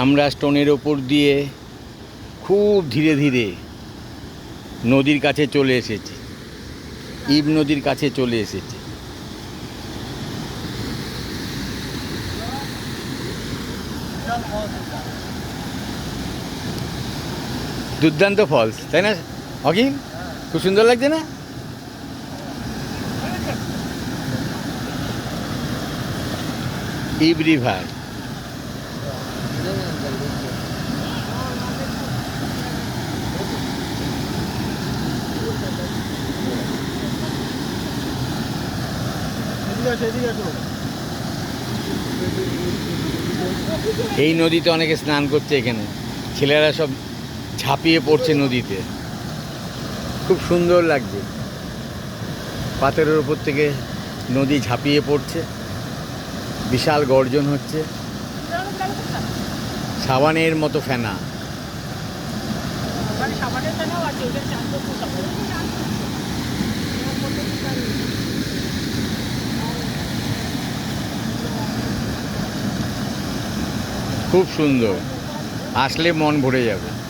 আমরা স্টোনের ওপর দিয়ে খুব ধীরে ধীরে নদীর কাছে চলে এসেছি। ইব নদীর কাছে চলে এসেছি। দুর্দান্ত ফলস, তাই না অখিল খুব সুন্দর লাগছে না? ইব রিভার। এই নদীতে অনেকে স্নান করছে এখানে। ছেলেরা সব ঝাঁপিয়ে পড়ছে নদীতে। খুব সুন্দর লাগছে। পাথরের উপর থেকে নদী ঝাঁপিয়ে পড়ছে। বিশাল গর্জন হচ্ছে। সাবানের মতো ফেনা। মানে সাবানের ফেনাও আছে খুব সুন্দর। আসলে মন ভরে যাবে।